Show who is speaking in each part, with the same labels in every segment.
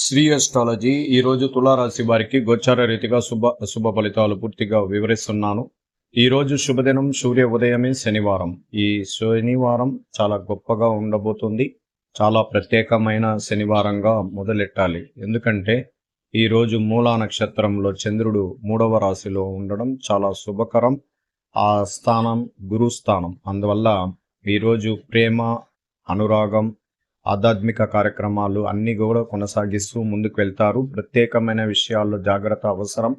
Speaker 1: Shri astrology ఈరోజు తులారాశి వారికి గోచార రీతిగా శుభ శుభ ఫలితాలు పూర్తిగా వివరిస్తున్నాను. ఈరోజు శుభదినం సూర్య ఉదయమే శనివారం. ఈ శనివారం చాలా గొప్పగా ఉండబోతుంది. చాలా ప్రత్యేకమైన శనివారంగా మొదలెట్టాలి. ఎందుకంటే ఈరోజు మూలా నక్షత్రంలో చంద్రుడు మూడవ రాశిలో ఉండడం చాలా శుభకరం. ఆ స్థానం గురుస్థానం. అందువల్ల ఈరోజు ప్రేమ అనురాగం ఆధ్యాత్మిక కార్యక్రమాలు అన్ని కూడా కొనసాగిస్తూ ముందుకు వెళ్తారు. ప్రత్యేకమైన విషయాల్లో జాగ్రత్త అవసరం.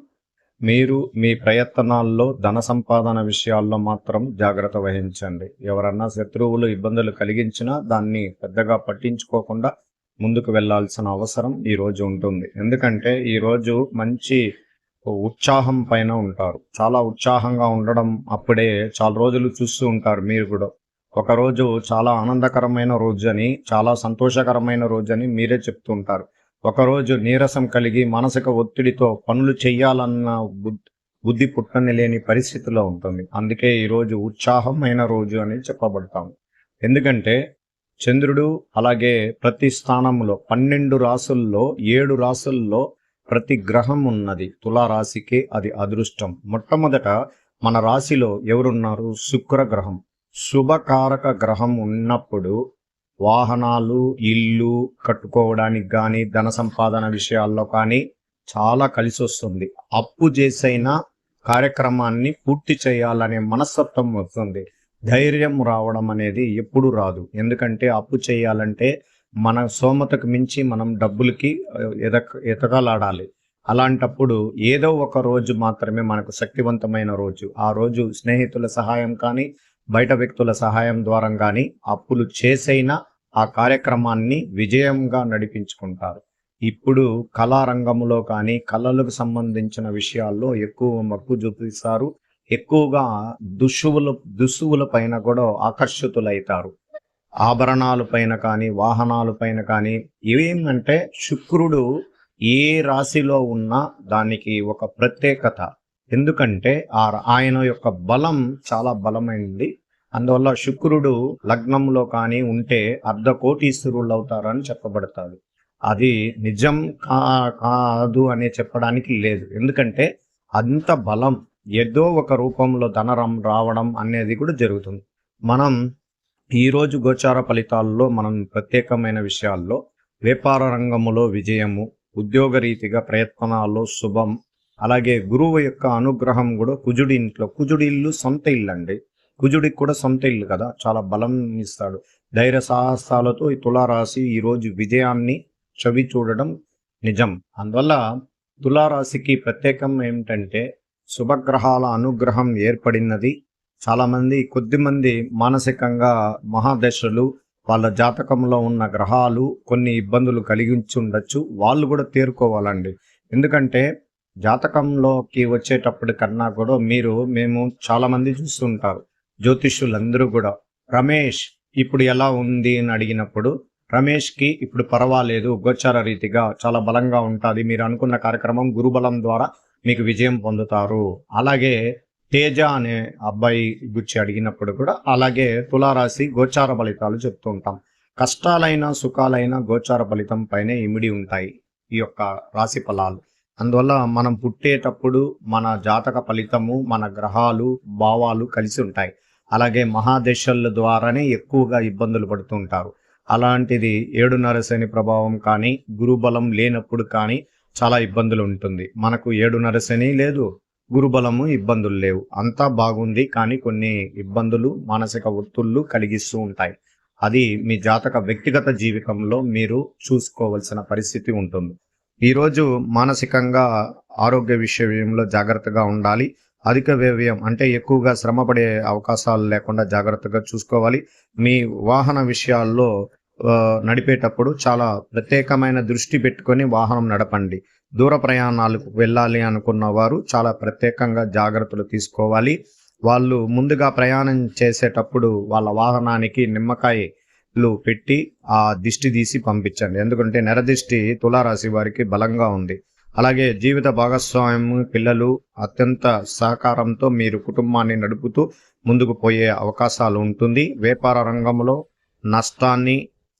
Speaker 1: మీరు మీ ప్రయత్నాల్లో ధన సంపాదన విషయాల్లో మాత్రం జాగ్రత్త వహించండి. ఎవరన్నా శత్రువులు ఇబ్బందులు కలిగించినా దాన్ని పెద్దగా పట్టించుకోకుండా ముందుకు వెళ్ళాల్సిన అవసరం ఈ రోజు ఉంటుంది. ఎందుకంటే ఈ రోజు మంచి ఉత్సాహం పైన ఉంటారు. చాలా ఉత్సాహంగా ఉండడం అప్పుడే చాలా రోజులు చూస్తూ ఉంటారు మీరు కూడా. ఒకరోజు చాలా ఆనందకరమైన రోజు అని చాలా సంతోషకరమైన రోజు అని మీరే చెప్తుంటారు. ఒకరోజు నీరసం కలిగి మానసిక ఒత్తిడితో పనులు చేయాలన్న బుద్ధి పుట్టని లేని పరిస్థితిలో ఉంటుంది అందుకే ఈరోజు ఉత్సాహమైన రోజు అని చెప్పబడతాం. ఎందుకంటే చంద్రుడు అలాగే ప్రతి స్థానంలో పన్నెండు రాసుల్లో ఏడు రాసుల్లో ప్రతి గ్రహం ఉన్నది. తులారాశికి అది అదృష్టం. మొట్టమొదట మన రాశిలో ఎవరున్నారు? శుక్ర గ్రహం శుభకారక గ్రహం ఉన్నప్పుడు వాహనాలు ఇల్లు కట్టుకోవడానికి కానీ ధన సంపాదన విషయాల్లో కానీ చాలా కలిసి వస్తుంది అప్పు చేసైనా కార్యక్రమాన్ని పూర్తి చేయాలనే మనస్తత్వం వస్తుంది. ధైర్యం రావడం అనేది ఎప్పుడు రాదు. ఎందుకంటే అప్పు చేయాలంటే మన సోమతకు మించి మనం డబ్బులకి ఎదక ఎతకలాడాలి అలాంటప్పుడు ఏదో ఒక రోజు మాత్రమే మనకు శక్తివంతమైన రోజు. ఆ రోజు స్నేహితుల సహాయం కానీ బయట వ్యక్తుల సహాయం ద్వారా కానీ అప్పులు చేసైనా ఆ కార్యక్రమాన్ని విజయంగా నడిపించుకుంటారు. ఇప్పుడు కళారంగంలో కానీ కళలకు సంబంధించిన విషయాల్లో ఎక్కువ మక్కు చూపిస్తారు. ఎక్కువగా దుష్యువుల దుస్తువుల పైన కూడా ఆకర్షితులైతారు. ఆభరణాల పైన కానీ వాహనాల పైన కానీ ఏమంటే శుక్రుడు ఏ రాశిలో ఉన్నా దానికి ఒక ప్రత్యేకత. ఎందుకంటే ఆ ఆయన యొక్క బలం చాలా బలమైనది అందువల్ల శుక్రుడు లగ్నంలో కానీ ఉంటే అర్ధ కోటీశ్వరులు అవుతారని చెప్పబడతాడు. అది నిజం కా కాదు అని చెప్పడానికి లేదు. ఎందుకంటే అంత బలం ఏదో ఒక రూపంలో ధనరం రావడం అనేది కూడా జరుగుతుంది. మనం ఈరోజు గోచార ఫలితాల్లో మనం ప్రత్యేకమైన విషయాల్లో వ్యాపార రంగములో విజయము ఉద్యోగ రీతిగా ప్రయత్నాల్లో శుభం అలాగే గురువు యొక్క అనుగ్రహం కూడా కుజుడి ఇంట్లో కుజుడి ఇల్లు సొంత ఇల్లు అండి కుజుడికి కూడా సొంత ఇల్లు కదా చాలా బలం ఇస్తాడు. ధైర్య సాహసాలతో ఈ తులారాశి ఈరోజు విజయాన్ని చవి చూడడం నిజం. అందువల్ల తులారాశికి ప్రత్యేకం ఏమిటంటే శుభగ్రహాల అనుగ్రహం ఏర్పడినది. చాలామంది కొద్దిమంది మానసికంగా మహాదశలు వాళ్ళ జాతకంలో ఉన్న గ్రహాలు కొన్ని ఇబ్బందులు కలిగించి ఉండొచ్చు వాళ్ళు కూడా తేరుకోవాలండి. ఎందుకంటే జాతకంలోకి వచ్చేటప్పుడు కన్నా కూడా మీరు మేము చాలామంది చూస్తుంటారు. జ్యోతిష్యులందరూ కూడా రమేష్ ఇప్పుడు ఎలా ఉంది? అని అడిగినప్పుడు రమేష్కి ఇప్పుడు పర్వాలేదు గోచార రీతిగా చాలా బలంగా ఉంటుంది మీరు అనుకున్న కార్యక్రమం గురుబలం ద్వారా మీకు విజయం పొందుతారు. అలాగే తేజ అనే అబ్బాయి గురించి అడిగినప్పుడు కూడా అలాగే తులారాశి గోచార ఫలితాలు చెప్తూ ఉంటాం. కష్టాలైన సుఖాలైన గోచార ఫలితం పైనే ఇమిడి ఉంటాయి ఈ యొక్క రాశి ఫలాలు. అందువల్ల మనం పుట్టేటప్పుడు మన జాతక ఫలితము మన గ్రహాలు భావాలు కలిసి ఉంటాయి. అలాగే మహాదశల ద్వారానే ఎక్కువగా ఇబ్బందులు పడుతూ ఉంటారు. అలాంటిది ఏడున్నర శని ప్రభావం కానీ గురుబలం లేనప్పుడు కానీ చాలా ఇబ్బందులు ఉంటుంది. మనకు ఏడున్నర శని లేదు గురుబలము ఇబ్బందులు లేవు. అంతా బాగుంది కానీ కొన్ని ఇబ్బందులు మానసిక ఒత్తుళ్ళు కలిగిస్తూ ఉంటాయి. అది మీ జాతక వ్యక్తిగత జీవితంలో మీరు చూసుకోవాల్సిన పరిస్థితి ఉంటుంది. ఈరోజు మానసికంగా ఆరోగ్య విషయంలో జాగ్రత్తగా ఉండాలి. అధిక వ్యయం అంటే ఎక్కువగా శ్రమపడే అవకాశాలు లేకుండా జాగ్రత్తగా చూసుకోవాలి. మీ వాహన విషయాల్లో నడిపేటప్పుడు చాలా ప్రత్యేకమైన దృష్టి పెట్టుకొని వాహనం నడపండి. దూర ప్రయాణాలకు వెళ్ళాలి అనుకున్న వారు చాలా ప్రత్యేకంగా జాగ్రత్తలు తీసుకోవాలి. వాళ్ళు ముందుగా ప్రయాణం చేసేటప్పుడు వాళ్ళ వాహనానికి నిమ్మకాయలు పెట్టి ఆ దిష్టి తీసి పంపించండి. ఎందుకంటే నెరదిష్టి తులారాశి వారికి బలంగా ఉంది. అలాగే జీవిత భాగస్వామ్యం పిల్లలు అత్యంత సహకారంతో మీరు కుటుంబాన్ని నడుపుతూ ముందుకు పోయే అవకాశాలు ఉంటుంది. వ్యాపార రంగంలో నష్టాన్ని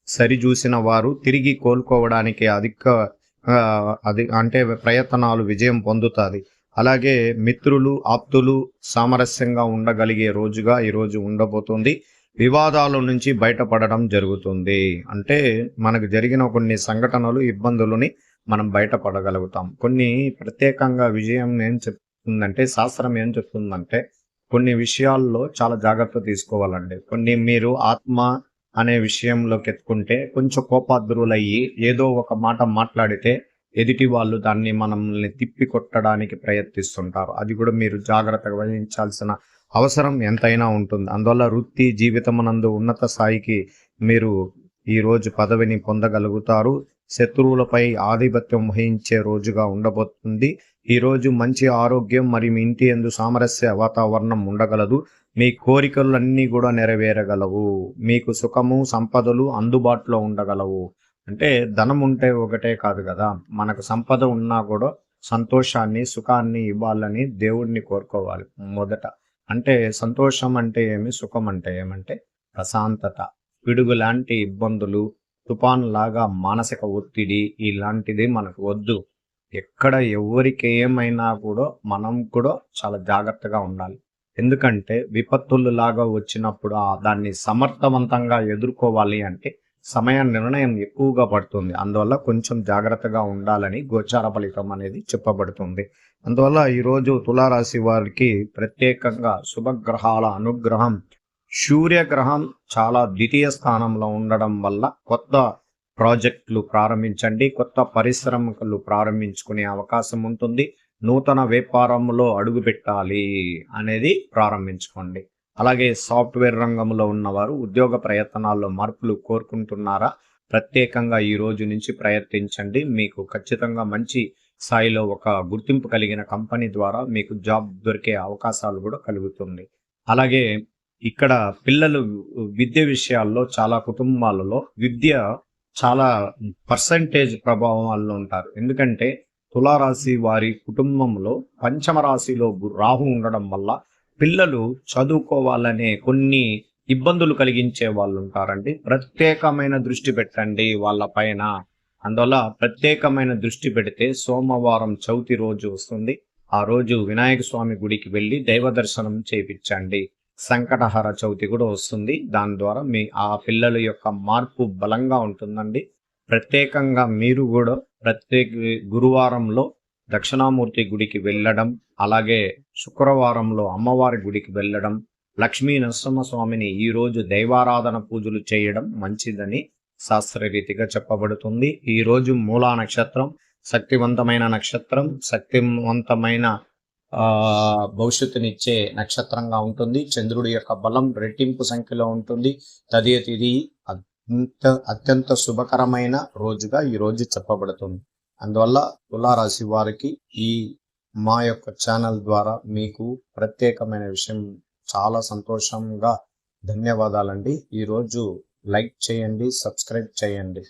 Speaker 1: సరిచూసిన వారు తిరిగి కోలుకోవడానికి అధిక అది అంటే ప్రయత్నాలు విజయం పొందుతుంది అలాగే మిత్రులు ఆప్తులు సామరస్యంగా ఉండగలిగే రోజుగా ఈరోజు ఉండబోతుంది. వివాదాల నుంచి బయటపడడం జరుగుతుంది. అంటే మనకు జరిగిన కొన్ని సంఘటనలు ఇబ్బందులని మనం బయటపడగలుగుతాం కొన్ని ప్రత్యేకంగా విజయం ఏం చెప్తుందంటే శాస్త్రం ఏం చెప్తుందంటే కొన్ని విషయాల్లో చాలా జాగ్రత్త తీసుకోవాలండి. కొన్ని మీరు ఆత్మ అనే విషయంలోకి ఎత్తుకుంటే కొంచెం కోపాద్రులయ్యి ఏదో ఒక మాట మాట్లాడితే ఎదుటి వాళ్ళు దాన్ని మనల్ని తిప్పి కొట్టడానికి ప్రయత్నిస్తుంటారు. అది కూడా మీరు జాగ్రత్తగా వహించాల్సిన అవసరం ఎంతైనా ఉంటుంది. అందువల్ల వృత్తి జీవితమునందు ఉన్నత స్థాయికి మీరు ఈరోజు పదవిని పొందగలుగుతారు. శత్రువులపై ఆధిపత్యం వహించే రోజుగా ఉండబోతుంది. ఈ రోజు మంచి ఆరోగ్యం మరియు మీ ఇంటి ఎందు సామరస్య వాతావరణం ఉండగలదు. మీ కోరికలన్నీ కూడా నెరవేరగలవు. మీకు సుఖము సంపదలు అందుబాటులో ఉండగలవు. అంటే ధనం ఉంటే ఒకటే కాదు కదా. మనకు సంపద ఉన్నా కూడా సంతోషాన్ని సుఖాన్ని ఇవ్వాలని దేవుడిని కోరుకోవాలి మొదట. అంటే సంతోషం అంటే ఏమి సుఖం అంటే ఏమంటే ప్రశాంతత. పిడుగు లాంటి ఇబ్బందులు తుఫాన్ లాగా మానసిక ఒత్తిడి ఇలాంటిది మనకు వద్దు. ఎక్కడ ఎవరికి ఏమైనా కూడా మనం కూడా చాలా జాగ్రత్తగా ఉండాలి. ఎందుకంటే విపత్తులు లాగా వచ్చినప్పుడు దాన్ని సమర్థవంతంగా ఎదుర్కోవాలి అంటే సమయ నిర్ణయం ఎక్కువగా పడుతుంది. అందువల్ల కొంచెం జాగ్రత్తగా ఉండాలని గోచార ఫలితం అనేది చెప్పబడుతుంది. అందువల్ల ఈరోజు తులారాశి వారికి ప్రత్యేకంగా శుభగ్రహాల అనుగ్రహం సూర్యగ్రహం చాలా ద్వితీయ స్థానంలో ఉండడం వల్ల కొత్త ప్రాజెక్టులు ప్రారంభించండి కొత్త పరిశ్రమలు ప్రారంభించుకునే అవకాశం ఉంటుంది. నూతన వ్యాపారంలో అడుగు పెట్టాలి అనేది ప్రారంభించుకోండి. అలాగే సాఫ్ట్వేర్ రంగంలో ఉన్నవారు ఉద్యోగ ప్రయత్నాల్లో మార్పులు కోరుకుంటున్నారా? ప్రత్యేకంగా ఈ రోజు నుంచి ప్రయత్నించండి. మీకు ఖచ్చితంగా మంచి స్థాయిలో ఒక గుర్తింపు కలిగిన కంపెనీ ద్వారా మీకు జాబ్ దొరికే అవకాశాలు కూడా కలుగుతుంది. అలాగే ఇక్కడ పిల్లలు విద్య విషయాల్లో చాలా కుటుంబాలలో విద్య చాలా పర్సంటేజ్ ప్రభావాల్లో ఉంటారు. ఎందుకంటే తులారాశి వారి కుటుంబంలో పంచమ రాశిలో రాహు ఉండడం వల్ల పిల్లలు చదువుకోవాలనే కొన్ని ఇబ్బందులు కలిగించే వాళ్ళు ఉంటారండి. ప్రత్యేకమైన దృష్టి పెట్టండి వాళ్ళ పైన. అందువల్ల ప్రత్యేకమైన దృష్టి పెడితే సోమవారం చవితి రోజు వస్తుంది. ఆ రోజు వినాయక స్వామి గుడికి వెళ్ళి దైవ దర్శనం చేపించండి. సంకటహర చవితి కూడా వస్తుంది. దాని ద్వారా మీ ఆ పిల్లల యొక్క మార్పు బలంగా ఉంటుందండి. ప్రత్యేకంగా మీరు కూడా ప్రత్యేక గురువారంలో దక్షిణామూర్తి గుడికి వెళ్ళడం అలాగే శుక్రవారంలో అమ్మవారి గుడికి వెళ్ళడం లక్ష్మీ నరసింహస్వామిని ఈ రోజు దైవారాధన పూజలు చేయడం మంచిదని శాస్త్రరీతిగా చెప్పబడుతుంది. ఈరోజు మూలా నక్షత్రం శక్తివంతమైన నక్షత్రం శక్తివంతమైన భవిష్యత్తునిచ్చే నక్షత్రంగా ఉంటుంది. చంద్రుడి యొక్క బలం రెట్టింపు సంఖ్యలో ఉంటుంది. తదియత ఇది అత్యంత అత్యంత శుభకరమైన రోజుగా ఈ రోజు చెప్పబడుతుంది. అందువల్ల తులారాశి వారికి ఈ మా యొక్క ఛానల్ ద్వారా మీకు ప్రత్యేకమైన విషయం చాలా సంతోషంగా ధన్యవాదాలండి. ఈరోజు లైక్ చేయండి సబ్స్క్రైబ్ చేయండి.